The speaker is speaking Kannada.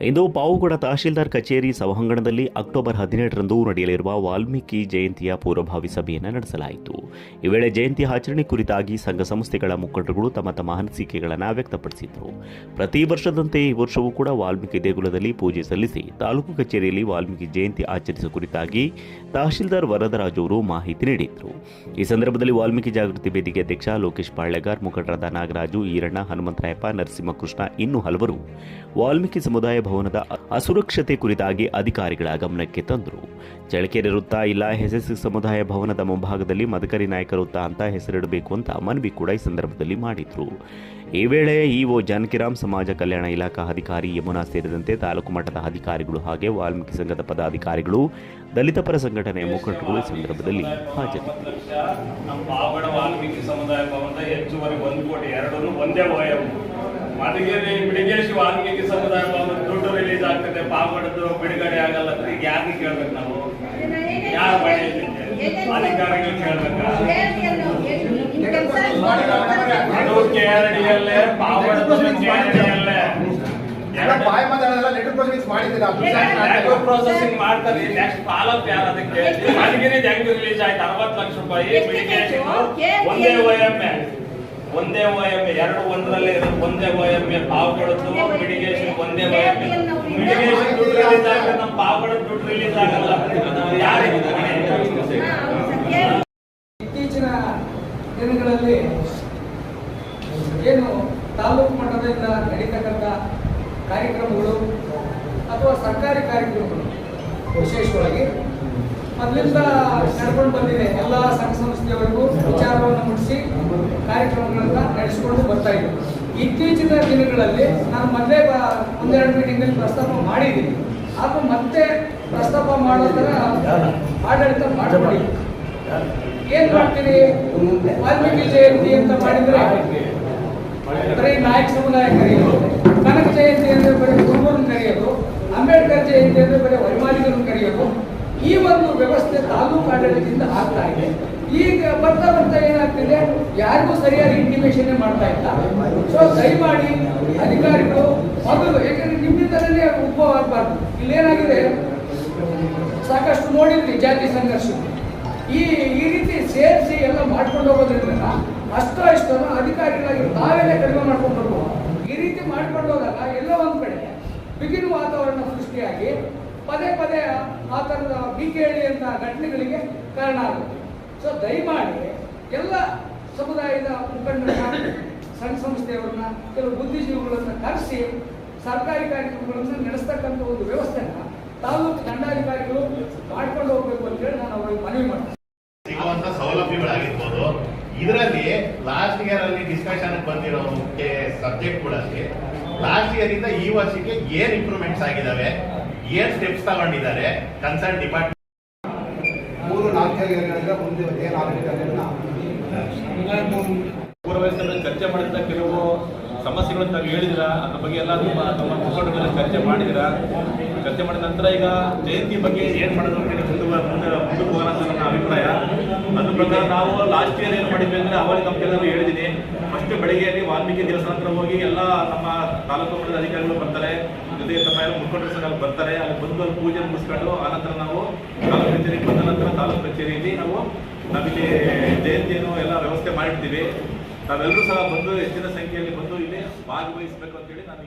ಇಂದು ಪಾವುಗಡ ತಹಶೀಲ್ದಾರ್ ಕಚೇರಿ ಸಭಾಂಗಣದಲ್ಲಿ ಅಕ್ಟೋಬರ್ ಹದಿನೇಳರಂದು ನಡೆಯಲಿರುವ ವಾಲ್ಮೀಕಿ ಜಯಂತಿಯ ಪೂರ್ವಭಾವಿ ಸಭೆಯನ್ನು ನಡೆಸಲಾಯಿತು. ಈ ವೇಳೆ ಜಯಂತಿ ಆಚರಣೆ ಕುರಿತಾಗಿ ಸಂಘ ಸಂಸ್ಥೆಗಳ ಮುಖಂಡರುಗಳು ತಮ್ಮ ತಮ್ಮ ಅನಿಸಿಕೆಗಳನ್ನು ವ್ಯಕ್ತಪಡಿಸಿದರು. ಪ್ರತಿ ವರ್ಷದಂತೆ ಈ ವರ್ಷವೂ ಕೂಡ ವಾಲ್ಮೀಕಿ ದೇಗುಲದಲ್ಲಿ ಪೂಜೆ ಸಲ್ಲಿಸಿ ತಾಲೂಕು ಕಚೇರಿಯಲ್ಲಿ ವಾಲ್ಮೀಕಿ ಜಯಂತಿ ಆಚರಿಸುವ ಕುರಿತಾಗಿ ತಹಶೀಲ್ದಾರ್ ವರದರಾಜ್ ಅವರು ಮಾಹಿತಿ ನೀಡಿದರು. ಈ ಸಂದರ್ಭದಲ್ಲಿ ವಾಲ್ಮೀಕಿ ಜಾಗೃತಿ ವೇದಿಕೆ ಅಧ್ಯಕ್ಷ ಲೋಕೇಶ್ ಪಾಳ್ಯಗಾರ್, ಮುಖಂಡರಾದ ನಾಗರಾಜು, ಈರಣ್ಣ, ಹನುಮಂತರಾಯಪ್ಪ, ನರಸಿಂಹಕೃಷ್ಣ ಇನ್ನೂ ಹಲವರು. ವಾಲ್ಮೀಕಿ ಸಮುದಾಯ ಭವನದ ಅಸುರಕ್ಷತೆ ಕುರಿತಾಗಿ ಅಧಿಕಾರಿಗಳ ಗಮನಕ್ಕೆ ತಂದರು. ಚಳಕೆರೆ ವೃತ್ತ ಇಲ್ಲ ಎಸ್ಎಸ್ಸಿ ಸಮುದಾಯ ಭವನದ ಮುಂಭಾಗದಲ್ಲಿ ಮದಕರಿ ನಾಯಕ ವೃತ್ತ ಅಂತ ಹೆಸರಿಡಬೇಕು ಅಂತ ಮನವಿ ಕೂಡ ಈ ಸಂದರ್ಭದಲ್ಲಿ ಮಾಡಿದ್ರು. ಈ ವೇಳೆ ಇಒ ಜಾನಕಿರಾಮ್ ಸಮಾಜ ಕಲ್ಯಾಣ ಇಲಾಖಾ ಅಧಿಕಾರಿ ಯಮುನಾ ಸೇರಿದಂತೆ ತಾಲೂಕು ಮಟ್ಟದ ಅಧಿಕಾರಿಗಳು ಹಾಗೆ ವಾಲ್ಮೀಕಿ ಸಂಘದ ಪದಾಧಿಕಾರಿಗಳು, ದಲಿತ ಪರ ಸಂಘಟನೆಯ ಮುಖಂಡರುಗಳು ಈ ಸಂದರ್ಭದಲ್ಲಿ ಹಾಜರಿದ್ದರು. ವಾಲ್ಮೀಕಿ ಸಮುದಾಯ ಒಂದು ಒಂದೇ ಮಧುಗಿರಿ ಬಿಡಿಗೇಶಿ ವಾಲ್ಮೀಕಿ ಸಮುದಾಯ ಭವನ ದುಡ್ಡು ರಿಲೀಸ್ ಆಗ್ತದೆ ಪಾವಗಡದ್ದು ಬಿಡುಗಡೆ ಆಗಲ್ಲ ಅಂದ್ರೆ ಈಗ ಯಾರಿಗೆ ಕೇಳ್ಬೇಕು ನಾವು? ಯಾರ ಅಧಿಕಾರಿಗಳು ಕೇಳ್ಬೇಕಾ? ಅದು ಪ್ರೊಸೆಸಿಂಗ್ ಮಾಡ್ತಾರೆ ನೆಕ್ಸ್ಟ್ ಫಾಲೋಅಪ್ ಯಾರು ಅದಕ್ಕೆ? ಹೆಂಗ್ ರಿಲೀಸ್ ಆಯ್ತು ಅರವತ್ತು ಲಕ್ಷ ರೂಪಾಯಿ ಒಂದೇ ಒಎಂಎ ಒಂದೇ ವಯಮ್ಮೆ ಎರಡು ಒಂದರಲ್ಲೇ ಇರೋದು ಒಂದೇ ವಯಮ್ಮೆ ಪಾವುಗಳದ್ದು ಮಿಡಿಗೇಶನ್ ಒಂದೇ ಒಎಂಎ ಮಿಡಿಗೇಷನ್ ದುಡ್ಡು ರಿಲೀಸ್ ಆಗಲ್ಲ, ನಮ್ಮ ಪಾವುಗಳ ದುಡ್ಡು ರಿಲೀಸ್ ಆಗಲ್ಲ. ಇತ್ತೀಚಿನ ದಿನಗಳಲ್ಲಿ ಏನು ತಾಲೂಕು ಮಟ್ಟದಿಂದ ನಡೀತಕ್ಕಂಥ ಕಾರ್ಯಕ್ರಮಗಳು ಅಥವಾ ಸರ್ಕಾರಿ ಕಾರ್ಯಕ್ರಮಗಳು ವಿಶೇಷವಾಗಿ ಅದರಿಂದ ನಡ್ಕೊಂಡು ಬಂದಿದೆ ಎಲ್ಲ ಸಂಘ ಸಂಸ್ಥೆಯವರೆಗೂ ವಿಚಾರವನ್ನು ಮುಟ್ಟಿಸಿ ಕಾರ್ಯಕ್ರಮಗಳನ್ನ ನಡೆಸಿಕೊಂಡು ಬರ್ತಾ ಇದ್ದೀವಿ ಇತ್ತೀಚಿನ ದಿನಗಳಲ್ಲಿ ನಾನು ಮೊದಲೇ ಒಂದೆರಡು ಒಂದೆರಡು ಮೀಟಿಂಗಲ್ಲಿ ಪ್ರಸ್ತಾಪ ಮಾಡಿದ್ದೀನಿ. ಹಾಗೂ ಮತ್ತೆ ಪ್ರಸ್ತಾಪ ಮಾಡೋ ಥರ ಆಡಳಿತ ಮಾಡಬೇಡಿ ಏನ್ ಮಾಡ್ತೀರಿ? ವಾಲ್ಮೀಕಿ ಜಯಂತಿ ಅಂತ ಮಾಡಿದ್ರೆ ಬರೀ ನಾಯಕ ಸಮುದಾಯ ಕರೆಯೋದು, ಕನಕ ಜಯಂತಿ ಅಂದ್ರೆ ಬರೀ ಕುರುಬರನ್ನು ಕರೆಯೋದು, ಅಂಬೇಡ್ಕರ್ ಜಯಂತಿ ಅಂದ್ರೆ ಬರೀ ವೈಮಾನಿಕರನ್ನು ಈ ಒಂದು ವ್ಯವಸ್ಥೆ ತಾಲೂಕು ಆಡಳಿತದಿಂದ ಆಗ್ತಾ ಇದೆ. ಈಗ ಬರ್ತಾ ಬರ್ತಾ ಏನಾಗ್ತಿದೆ? ಯಾರಿಗೂ ಸರಿಯಾಗಿ ಇಂಟಿಮೇಶನ್ ಮಾಡ್ತಾ ಇಲ್ಲ. ಸೊ ದಯಮಾಡಿ ಅಧಿಕಾರಿಗಳು ಮೊದಲು, ಯಾಕಂದ್ರೆ ನಿಮ್ಮಿಂದಲೇ ಉದ್ಭವ ಆಗಬಾರ್ದು. ಇಲ್ಲೇನಾಗಿದೆ? ಸಾಕಷ್ಟು ನೋಡಿದ್ವಿ ಜಾತಿ ಸಂಘರ್ಷ. ಈ ಈ ರೀತಿ ಸೇರಿಸಿ ಎಲ್ಲ ಮಾಡ್ಕೊಂಡು ಹೋಗೋದ್ರಿಂದ ಅಷ್ಟೋ ಇಷ್ಟೋ ಅಧಿಕಾರಿಗಳಾಗಿ ತಾವೆಲ್ಲ ಕಡಿಮೆ ಮಾಡ್ಕೊಂಡು ಬರ್ಬೋದು. ಈ ರೀತಿ ಮಾಡ್ಕೊಂಡು ಹೋದಾಗ ಎಲ್ಲ ಒಂದು ಕಡೆ ಬಿಗಿನ ವಾತಾವರಣ ಸೃಷ್ಟಿಯಾಗಿ ಪದೇ ಪದೇ ಆ ಥರದ ಬೀಕೇಳಿ ಅಂತ ಘಟನೆಗಳಿಗೆ ಕಾರಣ ಆಗುತ್ತೆ. ಸೊ ದಯಮಾಡಿ ಎಲ್ಲ ಸಮುದಾಯದ ಮುಖಂಡರನ್ನ ಸಂಘ ಸಂಸ್ಥೆಯವರನ್ನ, ಕೆಲವು ಬುದ್ಧಿಜೀವಿಗಳನ್ನ ಕರೆಸಿ ಸರ್ಕಾರಿ ಕಾರ್ಯಕ್ರಮಗಳನ್ನು ನಡೆಸ್ತಕ್ಕಂಥ ಒಂದು ವ್ಯವಸ್ಥೆನ ತಾಲೂಕು ದಂಡಾಧಿಕಾರಿಗಳು ಮಾಡ್ಕೊಂಡು ಹೋಗ್ಬೇಕು ಅಂತ ಹೇಳಿ ನಾನು ಅವರಿಗೆ ಮನವಿ ಮಾಡ್ತೀನಿ. ಸಿಗುವಂತ ಸೌಲಭ್ಯಗಳಾಗಿರ್ಬೋದು. ಇದರಲ್ಲಿ ಲಾಸ್ಟ್ ಇಯರ್ ಅಲ್ಲಿ ಡಿಸ್ಕಷನ್ ಬಂದಿರೋ ಮುಖ್ಯ ಸಬ್ಜೆಕ್ಟ್ ಕೂಡ ಲಾಸ್ಟ್ ಇಯರ್ ಇಂದ ಈ ವರ್ಷಕ್ಕೆ ಏನ್ ಇಂಪ್ರೂವ್ಮೆಂಟ್ಸ್ ಆಗಿದಾವೆ? ಏನ್ ಸ್ಟೆಪ್ಸ್ ತಗೊಂಡಿದ್ದಾರೆ? ಕನ್ಸರ್ನ್ ಡಿಪಾರ್ಟ್ಮೆಂಟ್ ಮೂರು ನಾಲ್ಕು ಮುಂದೆ ಪೂರ್ವವಯಸ್ಸಲ್ಲಿ ಚರ್ಚೆ ಮಾಡಿದ ಕೆಲವು ಸಮಸ್ಯೆಗಳನ್ನು ತಾವು ಹೇಳಿದಿರ? ಅದ್ರ ಬಗ್ಗೆ ಎಲ್ಲ ತುಂಬಾ ತಮ್ಮ ಮುಖಂಡ ಮೇಲೆ ಚರ್ಚೆ ಮಾಡಿದಿರ? ಚರ್ಚೆ ಮಾಡಿದ ನಂತರ ಈಗ ಜಯಂತಿ ಬಗ್ಗೆ ಏನ್ ಮಾಡೋದು ಅಂತ ಹೇಳಿ ಮುಂದೆ ಮುಂದೆ ಮುಂದಕ್ಕೆ ಹೋಗೋಣ ಅಂತ ನನ್ನ ಅಭಿಪ್ರಾಯ. ಅದ್ರ ಪ್ರಕಾರ ನಾವು ಲಾಸ್ಟ್ ಇಯರ್ ಏನು ಮಾಡಿದ್ವಿ ಅಂದ್ರೆ ಅವಾಗ ನಮ್ಮ ಕೆಲವರು ಹೇಳಿದ್ದೀನಿ. ಫಸ್ಟ್ ಬೆಳಿಗ್ಗೆಯಲ್ಲಿ ವಾಲ್ಮೀಕಿ ದೇವಸ್ಥಾನ ಹತ್ರ ಹೋಗಿ ಎಲ್ಲ ನಮ್ಮ ತಾಲೂಕು ಮಟ್ಟದ ಅಧಿಕಾರಿಗಳು ಬರ್ತಾರೆ. ಎಲ್ಲ ಮುಖಂಡರು ಸರ್ ಅಲ್ಲಿ ಬರ್ತಾರೆ. ಅಲ್ಲಿ ಬಂದು ಅಲ್ಲಿ ಪೂಜೆ ಮುಗಿಸ್ಕೊಂಡು ಆನಂತರ ನಾವು ತಾಲೂಕು ಕಚೇರಿಗೆ ಬಂದ ನಂತರ ತಾಲೂಕು ಕಚೇರಿಯಲ್ಲಿ ನಾವು ನಾವಿಲ್ಲಿ ಜಯಂತಿಯನ್ನು ಎಲ್ಲ ವ್ಯವಸ್ಥೆ ಮಾಡಿರ್ತೀವಿ. ನಾವೆಲ್ಲರೂ ಸಹ ಬಂದು ಹೆಚ್ಚಿನ ಸಂಖ್ಯೆಯಲ್ಲಿ ಬಂದು ಇಲ್ಲಿ ಭಾಗವಹಿಸಬೇಕು ಅಂತೇಳಿ ನಾನು